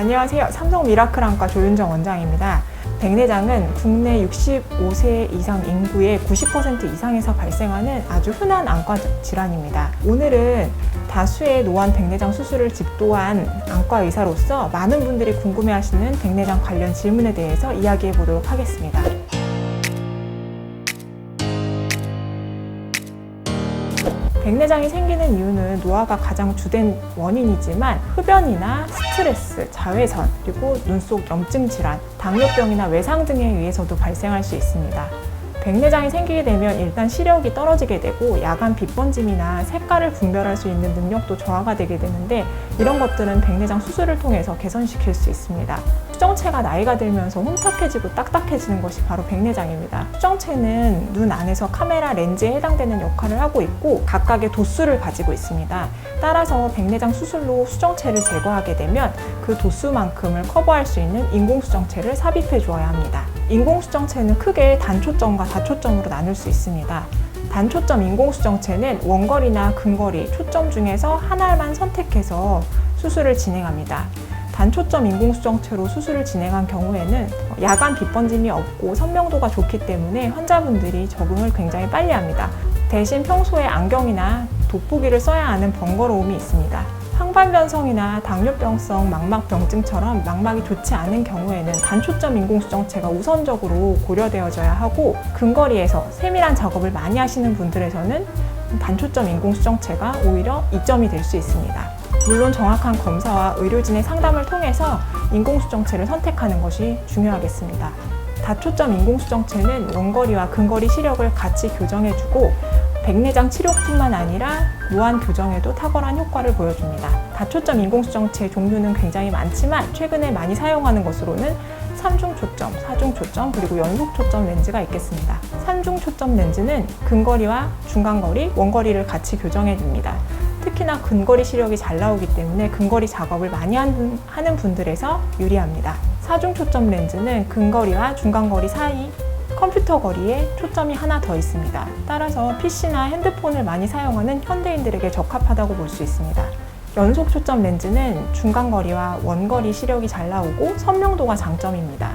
안녕하세요. 삼성 미라클 안과 조윤정 원장입니다. 백내장은 국내 65세 이상 인구의 90% 이상에서 발생하는 아주 흔한 안과 질환입니다. 오늘은 다수의 노안 백내장 수술을 집도한 안과 의사로서 많은 분들이 궁금해하시는 백내장 관련 질문에 대해서 이야기해 보도록 하겠습니다. 백내장이 생기는 이유는 노화가 가장 주된 원인이지만 흡연이나 스트레스, 자외선, 그리고 눈 속 염증 질환, 당뇨병이나 외상 등에 의해서도 발생할 수 있습니다. 백내장이 생기게 되면 일단 시력이 떨어지게 되고 야간 빛 번짐이나 색깔을 분별할 수 있는 능력도 저하가 되게 되는데 이런 것들은 백내장 수술을 통해서 개선시킬 수 있습니다. 수정체가 나이가 들면서 혼탁해지고 딱딱해지는 것이 바로 백내장입니다. 수정체는 눈 안에서 카메라 렌즈에 해당되는 역할을 하고 있고 각각의 도수를 가지고 있습니다. 따라서 백내장 수술로 수정체를 제거하게 되면 그 도수만큼을 커버할 수 있는 인공수정체를 삽입해 주어야 합니다. 인공수정체는 크게 단초점과 다초점으로 나눌 수 있습니다. 단초점 인공수정체는 원거리나 근거리, 초점 중에서 하나만 선택해서 수술을 진행합니다. 단초점 인공수정체로 수술을 진행한 경우에는 야간 빛번짐이 없고 선명도가 좋기 때문에 환자분들이 적응을 굉장히 빨리 합니다. 대신 평소에 안경이나 돋보기를 써야 하는 번거로움이 있습니다. 황반변성이나 당뇨병성 망막병증처럼 망막이 좋지 않은 경우에는 단초점 인공수정체가 우선적으로 고려되어져야 하고 근거리에서 세밀한 작업을 많이 하시는 분들에서는 단초점 인공수정체가 오히려 이점이 될 수 있습니다. 물론 정확한 검사와 의료진의 상담을 통해서 인공수정체를 선택하는 것이 중요하겠습니다. 다초점 인공수정체는 원거리와 근거리 시력을 같이 교정해주고 백내장 치료뿐만 아니라 노안 교정에도 탁월한 효과를 보여줍니다. 다초점 인공수정체 종류는 굉장히 많지만 최근에 많이 사용하는 것으로는 3중 초점, 4중 초점, 그리고 연속 초점 렌즈가 있겠습니다. 3중 초점 렌즈는 근거리와 중간거리, 원거리를 같이 교정해 줍니다. 특히나 근거리 시력이 잘 나오기 때문에 근거리 작업을 많이 하는 분들에서 유리합니다. 4중 초점 렌즈는 근거리와 중간거리 사이 컴퓨터 거리에 초점이 하나 더 있습니다. 따라서 PC나 핸드폰을 많이 사용하는 현대인들에게 적합하다고 볼 수 있습니다. 연속 초점 렌즈는 중간거리와 원거리 시력이 잘 나오고 선명도가 장점입니다.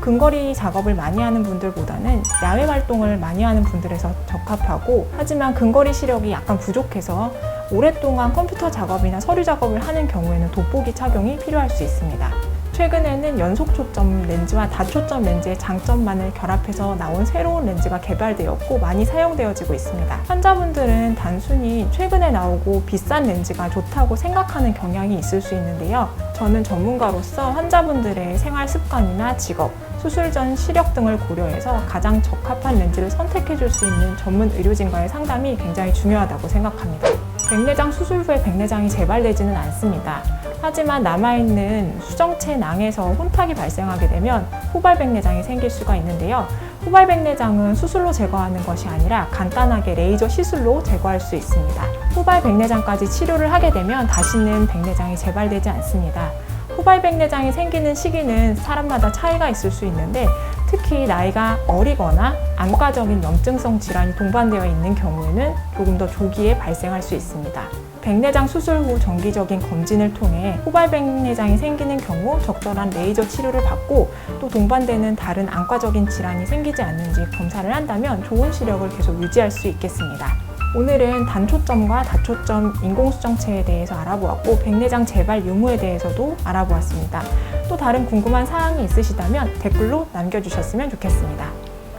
근거리 작업을 많이 하는 분들보다는 야외 활동을 많이 하는 분들에서 적합하고 하지만 근거리 시력이 약간 부족해서 오랫동안 컴퓨터 작업이나 서류 작업을 하는 경우에는 돋보기 착용이 필요할 수 있습니다. 최근에는 연속 초점 렌즈와 다초점 렌즈의 장점만을 결합해서 나온 새로운 렌즈가 개발되었고 많이 사용되어지고 있습니다. 환자분들은 단순히 최근에 나오고 비싼 렌즈가 좋다고 생각하는 경향이 있을 수 있는데요. 저는 전문가로서 환자분들의 생활 습관이나 직업, 수술 전 시력 등을 고려해서 가장 적합한 렌즈를 선택해 줄 수 있는 전문 의료진과의 상담이 굉장히 중요하다고 생각합니다. 백내장 수술 후에 백내장이 재발되지는 않습니다. 하지만 남아있는 수정체 낭에서 혼탁이 발생하게 되면 후발백내장이 생길 수가 있는데요. 후발백내장은 수술로 제거하는 것이 아니라 간단하게 레이저 시술로 제거할 수 있습니다. 후발백내장까지 치료를 하게 되면 다시는 백내장이 재발되지 않습니다. 후발백내장이 생기는 시기는 사람마다 차이가 있을 수 있는데 특히 나이가 어리거나 안과적인 염증성 질환이 동반되어 있는 경우에는 조금 더 조기에 발생할 수 있습니다. 백내장 수술 후 정기적인 검진을 통해 후발백내장이 생기는 경우 적절한 레이저 치료를 받고 또 동반되는 다른 안과적인 질환이 생기지 않는지 검사를 한다면 좋은 시력을 계속 유지할 수 있겠습니다. 오늘은 단초점과 다초점 인공수정체에 대해서 알아보았고 백내장 재발 유무에 대해서도 알아보았습니다. 또 다른 궁금한 사항이 있으시다면 댓글로 남겨주셨으면 좋겠습니다.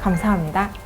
감사합니다.